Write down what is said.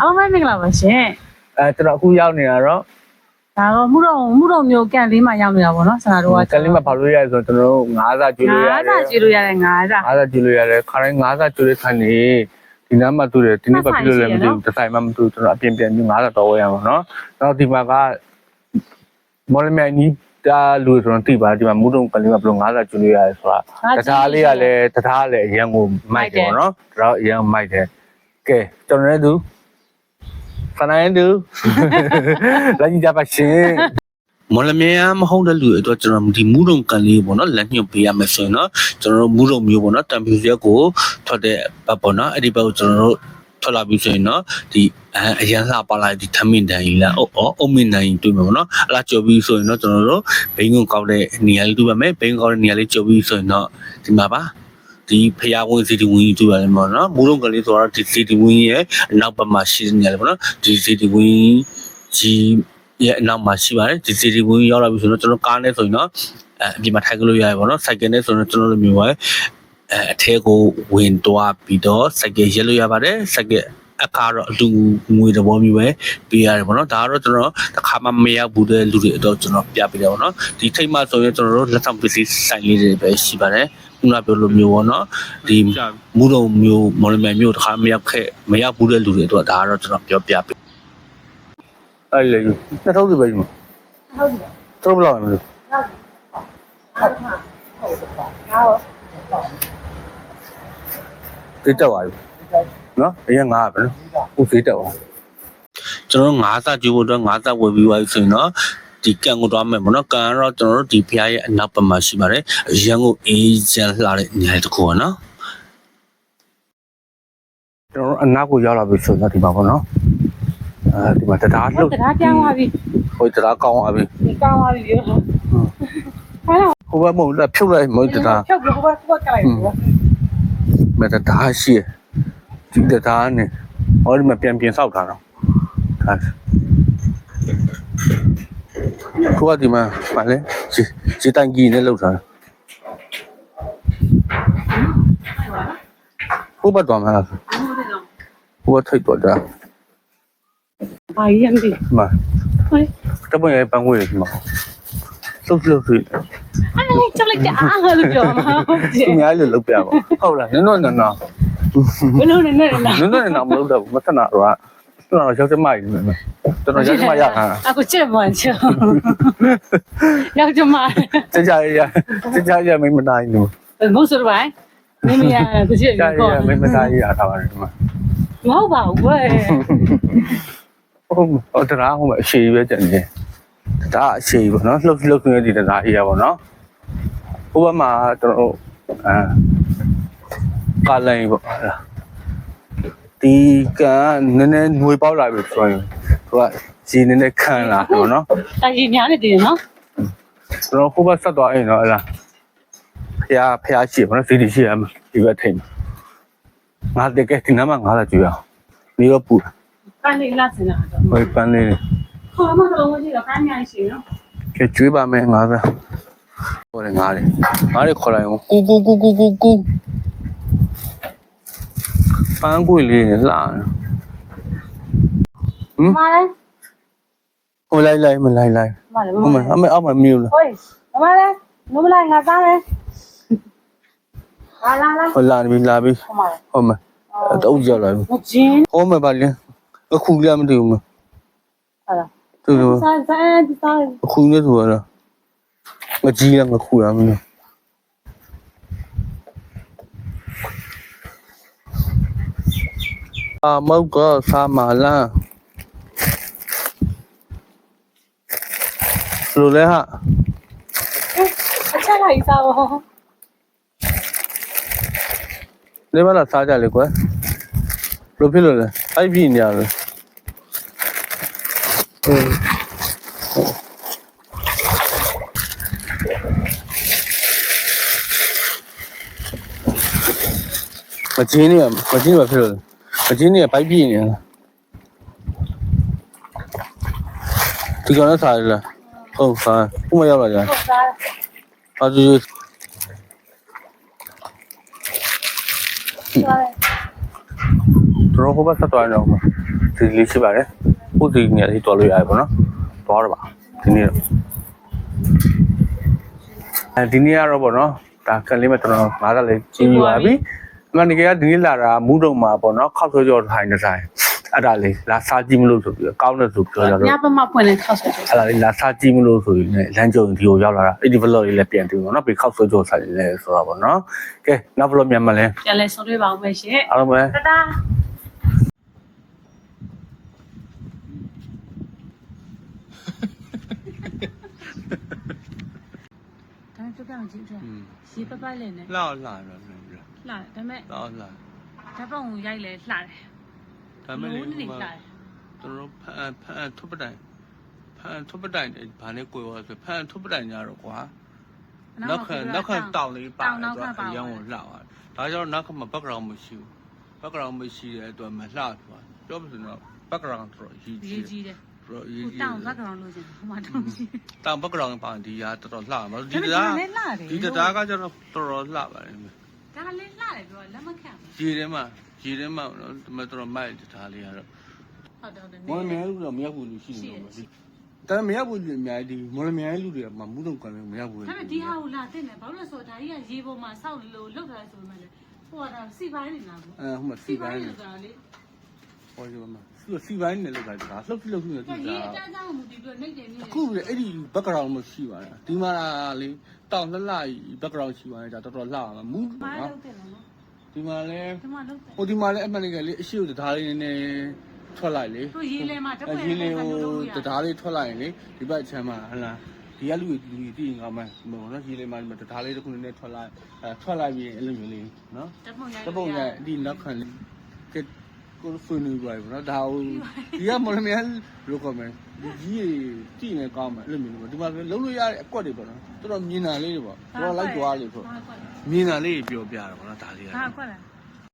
အားလုံးပဲမင်္ဂလာပါရှင်အဲကျွန်တော်အခုရောက်နေတာတော့ဒါတော့မှုတော့မှုတော့မျိုးကန်လေးမှာရောက်နေတာပေါ့နော်ဆရာတို့ကကလေးမပါလို့ရတယ်ဆိုတော့ကျွန်တော်တို့9စာကျွေးလို့ရငါးတယ်စာကြည့်လို့ရတယ်ငါးစာ9စာကျွေးလို့ရတယ်ခါတိုင်း9စာကျွေးတဲ့ခါနေဒီနားမှာတူတယ်ဒီနေ့ပါပြလို့လည်းမသိဘူးတစ်ဆိုင်မှမတူကျွန်တော်အပြင်ပြန်ပြီး9စာတော့ဝယ်ရမှာနော်နောက်ဒီမှာကမော်လမြိုင်နီးတာလူဆိုတော့တိပါဒီမှာမူတုံကလေးမဘလို့9စာကျွေးလို့ရတယ်ဆိုတာတထားလေးကလည်းတထားလည်းအရန်ကိုမိုက်တယ်ပေါ့နော်ဒါတော့အရန်မိုက်တယ်ကဲကျွန်တော်လည်းသူ ခဏရင်သူလာကြည့်ကြပါရှင်မော်လမြိုင်မဟုတ်တဲ့လူတွေအတွက်ကျွန်တော်ဒီမူးတုံကန်လေးပေါ့နော်လက်ညှို့ပေးရမယ်ဆိုရင်တော့ကျွန်တော်တို့မူးတုံမျိုးပေါ့နော်တံပြူရက်ကိုထွက်တဲ့ဘက်ပေါ့နော်အဲ့ဒီဘက်ကိုကျွန်တော်တို့ထွက်လာပြီဆိုရင်တော့ဒီအအရန်လှပါလာဒီထမင်းတန်ကြီးလားအော်အော်အုံမင်းတန်ကြီးတွေ့မှာပေါ့နော်အဲ့လားကြော်ပြီးဆိုရင်တော့ကျွန်တော်တို့ဘိန်းကုန်းကောက်တဲ့နေရာလေးတွေ့ပါမယ်ဘိန်းကောက်တဲ့နေရာလေးကြော်ပြီးဆိုရင်တော့ဒီမှာပါ ဒီဖျားဝင်စီတီဝင်းကြီးတွေ့ရတယ်ပေါ့နော်မူးတုံကလေးဆိုတော့ဒီစီတီဝင်းရဲ့အနောက်ဘက်မှာရှိနေရတယ်ပေါ့နော်ဒီစီတီဝင်းကြီးရဲ့အနောက်မှာရှိပါတယ်ဒီစီဒီဝင်ရောက်လာပြီဆိုတော့ကျွန်တော်ကားနဲ့ဆိုရင်တော့အဲအပြင်မှာထိုင်ကြလို့ရတယ်ပေါ့နော်စိုက်ကယ်နဲ့ဆိုတော့ကျွန်တော်တို့မျိုးပဲအဲအထဲကိုဝင်သွားပြီးတော့စိုက်ကယ်ရက်လို့ရပါတယ်စိုက်ကယ် အခါတော့အတူငွေတဘောမျိုးပဲပေးရတယ်ပေါ့နော်ဒါကတော့ကျွန်တော်တစ်ခါမှမရောက်ဘူးတဲ့လူတွေအတော့ကျွန်တော်ပြပေးတယ်ပေါ့နော်ဒီထိတ်မှဆိုရင်ကျွန်တော်တို့လက်ဆောင်ပစ္စည်းဆိုင်လေးတွေပဲရှိပါတယ်ခုနပြောလိုမျိုးပေါ့နော်ဒီမူတော်မျိုးမော်လမြိုင်မျိုးတစ်ခါမရောက်ခဲ့မရောက်ဘူးတဲ့လူတွေအတွက်ဒါကတော့ကျွန်တော်ပြောပြပေးအဲ့လေနှစ်ထုပ်စီပဲယူမှာဟုတ်ပြီထုပ်ဘယ်လောက်လဲမသိဟုတ်ပြီဘူးသေးတက်သွားပြီ နော်အရင်ငါပဲနော်ဦးသေးတက်သွားကျွန်တော်တို့ငါးစကျွေးဖို့အတွက်ငါးစဝယ်ပြီးသွားပြီဆိုရင်တော့ဒီကန်ကိုတော့မယ်ပေါ့နော်ကန်ကတော့ကျွန်တော်တို့ဒီဖျားရဲ့အနောက်ဘက်မှာရှိပါတယ်အရန်ကိုအေးချမ်းလှတဲ့နေရာတစ်ခုပါနော်ကျွန်တော်တို့အနောက်ကိုရောက်လာပြီဆိုတော့ဒီမှာပေါ့နော်အဲဒီမှာတရားလှုပ်တရားပြောင်းသွားပြီဟိုတရားကောင်းသွားပြီဒီကောင်းသွားပြီပြောဟာလားဟိုဘက်မဟုတ်လားဖြုတ်လိုက်မဟုတ်တရားဖြုတ်ပြီးဟိုဘက်ဟိုဘက်ကလိုက်ပြီမတရားရှိ ဒီတရားနဲ့ဟောဒီမှာပြန်ပြင်ဆောက်တာတော့ဒါခုကဒီမှာမလဲစီစီတန်ကြီးနဲ့လောက်တာဟိုဘက်တော့မလားဟိုဘက်ထိတ်တော့တာဘာကြီးရမသိဒီမှာဟိုတပွင့်ရဲ့ပန်းငွေတွေဒီမှာလှုပ်လှုပ်လှုပ်အဲ့ချက်လိုက်တဲ့အားလို့ပြောမှာဟုတ်တယ်အများကြီးလောက်ပြပါဟုတ်လားနင်တို့နော်နော် ဘယ်လိုလဲနဲ့လဲနင်တို့နော်မလုပ်တော့ဘူးမထနာတော့ကျွန်တော်ရောက်ချင်မှရည်မယ်ကျွန်တော်ရောက်ချင်မှရတာအခုချက်မှန်ချောရောက်ကြမှာကြကြရကြကြရမိမတိုင်းလို့မဟုတ်ဆိုတော့မင်းမရတချစ်ကြကောရမိမတိုင်းရတာပါတယ်ဒီမှာမဟုတ်ပါဘူးကွယ်ဟုတ်ဟိုတရားဟိုမှာအရှိပဲကြံနေဒါအရှိပေါ့နော်လှုပ်လှုပ်နေဒီတရားအေးရပေါ့နော်ဟိုဘက်မှာကျွန်တော်အဲ ကာလိုင်းပေါ့ဒီကနည်းနည်းငွေပေါက်လာပြီဆိုရင်သူကစီနည်းနည်းခံလာတယ်နော်တာကြီးများနေတယ်နော်ကျွန်တော်ဟိုဘက်ဆက်သွားရင်တော့အဲ့ဒါဖះဖះရှိဘာလို့စီတီရှိရမှာဒီဘက်ထိန်ငါတကယ်ဒီနားမှာငါလာကြည့်အောင်ဒီတော့ပူပန်းလေးလာစင်လာတော့ဟိုပန်းလေးခေါ်မတော့မရှိတော့ပန်းများရှိနော်ကဲကျွေးပါမယ်ငါသာဟိုလေငါလေငါလေခေါ်လိုက်အောင်ကူကူကူကူကူကူ ပန်းကွေလေးနဲ့လှတယ်မလဲဟိုလိုက်လိုက်မလိုက်လိုက်မလဲဟိုမှာအမေအောက်မှာမြူလားဟိုမလဲနမလိုက်ငါသားလဲလာလာလာဟိုလာပြီလာပြီဟိုမလဲဟိုမှာတော့ကြောက်လာပြီမကျင်းဟိုမှာပါလေအခုလည်းမသိဘူးမဟာလားသူတို့စားစားဒီစားအခုနဲ့ဆိုတော့ငကြီးလားငခုလားမင်း အာမောက်ကစာမလာလိုလဲဟာအချက်လိုက်စားဘောနေမလားစားကြလေကွယ်လိုဖြစ်လို့လဲအဲ့ပြနေရတယ်ဟင်း မချင်းနေမချင်းဘာဖြစ်လို့လဲမချင်းနေဘိုက်ပြနေလားဒီကောင်လည်းစားရလားဟုတ်ပါခုမှရောက်လာကြဟုတ်စားဟာဒီစားတော့ဟိုဘက်ဆက်သွားနေအောင်ပါဒီလေးရှိပါတယ်ပုစီနေရာလေးတော်လို့ရတယ်ပေါ့နော်တော်တော့ပါဒီနေ့တော့အဲဒီနေ့ကတော့ပေါ့နော်ဒါကလေးမဲ့ကျွန်တော်ငါးသက်လေးကြည့်ပြီးပါပြီအ မှန်တကယ်ကဒီနေ့လာတာမူးတုံမှာပေါ့နော်ခောက်ဆွဲကြောထိုင်နေဆိုင်အဲ့ဒါလေးလာစားကြည့်မလို့ဆိုပြီးကောင်းတဲ့ဆိုပြောကြတော့ညပမပွင့်နေခောက်ဆွဲတယ်အဲ့ဒါလေးလာစားကြည့်မလို့ဆိုရင်လည်းလမ်းကြုံဒီကိုရောက်လာတာအဲ့ဒီ vlog လေးလည်းပြန်တွေ့ပါတော့ပြီးခောက်ဆွဲကြောဆိုင်လေးလည်းဆိုတော့ပေါ့နော်ကဲနောက် vlog မြန်မလဲပြန်လဲဆုံးတွေ့ပါဦးပဲရှင်အားလုံးပဲတတာဒါပြပြောင်းကြည့်တယ်ရေပပိုက်လေးနဲ့လှလှ လှလှလှဒါပေမဲ့လှလှဓာတ်ပုံကိုရိုက်လဲလှတယ်ဒါမဲ့လေနေလှတယ်ကျွန်တော်ဖန်ဖန်ထုပ်ပတိုင်ဖန်ထုပ်ပတိုင်ဘာနဲ့ကိုယ်ရောဆိုဖန်ထုပ်ပတိုင်ကြတော့ကွာနောက်ခနောက်ခတောင်လေးပါတောင်နောက်ခပါအရောင်းကိုလှသွားဒါကြောင့်နောက်ခမှာ background မရှိဘူး background မရှိတဲ့အတွက်မလှသွားပြောမစတော့ background တော့ရည်ရေးကြီးကြီးတယ်တော့ရည်ဟိုကြီးတောင်ဘက်ကောင်လို့ရှင်ဟိုမှာတောင်ရှိတောင် background ပါဒီဟာတော်တော်လှမှာဒီဒါတရားလည်းလှတယ်ဒီတရားကကျတော့တော်တော်လှပါတယ် ဒါလည်းလှတယ်ပြောလက်မခံဘူးရေထဲမှာရေထဲမှာတော့ဒီမှာတော်တော်မိုက်တရားလေးကတော့ဟုတ်တယ်ဟုတ်တယ်မော်လမြိုင်လူတော့မရောက်ဘူးလူရှိနေတော့ဒီဒါမရောက်ဘူးလူအများကြီးဒီမော်လမြိုင်လူတွေကမမှုတော့ကလည်းမရောက်ဘူးဒါပေမဲ့ဒီဟာကိုလာတင်တယ်ဘာလို့လဲဆိုတော့ဒါကြီးကရေပေါ်မှာစောက်လို့လောက်ထားဆိုမှလည်းဟိုကတော့စီပိုင်းနေလားကိုအဲဟိုမှာစီစီပိုင်းပိုင်းနေနေတာလေ ဟောဒီမှာစီစီပိုင်းနေလို့ကဒါလှုပ်လှုပ်လှုပ်နေဒါတူရေတာအတန်းသားကိုမူတည်ပြီးနှိမ့်တယ်နေအခုလေအဲ့ဒီ background မရှိပါလားဒီမှာလေတောင်လှလှ background ရှိပါတယ်ဒါတော်တော်လှပါမှာမူးမားနော်လောက်တယ်နော်ဒီမှာလေဒီမှာလောက်တယ်ဟိုဒီမှာလေအမှန်တကယ်လေအရှိကိုတသားလေးနည်းနည်းထွက်လိုက်လေသူရေလဲမှာတအပွဲရင်လေဟိုလို့ရတသားလေးထွက်လိုက်ရင်လေဒီဘက်ချမ်းမှာဟလားဒီကလူလူကြီးတည်ရင်ကောင်းမယ်မဟုတ်နော်ရေလေးမှာတသားလေးတစ်ခုနည်းနည်းထွက်လိုက်အဲထွက်လိုက်ပြီးအဲ့လိုမျိုးလေးနော်တပုံရိုက်တပုံရဒီနောက်ခံလေး ကဲကိုဖွင့်နေပါဘူးနော်ဒါဟိုဒီကမော်လမြိုင်လို့ခေါ်မယ်ဒီကြီးတည်နေကောင်းမယ်အဲ့လိုမျိုးပေါ့ဒီမှာလုံးလို့ရတဲ့အကွက်တွေပေါ့နော်တော်တော်မြင်တာလေးတွေပေါ့တော်တော်လိုက်သွားလေးပေါ့မြင်တာလေးပြောပြတာပေါ့နော်ဒါလေးကဟာကွက်လား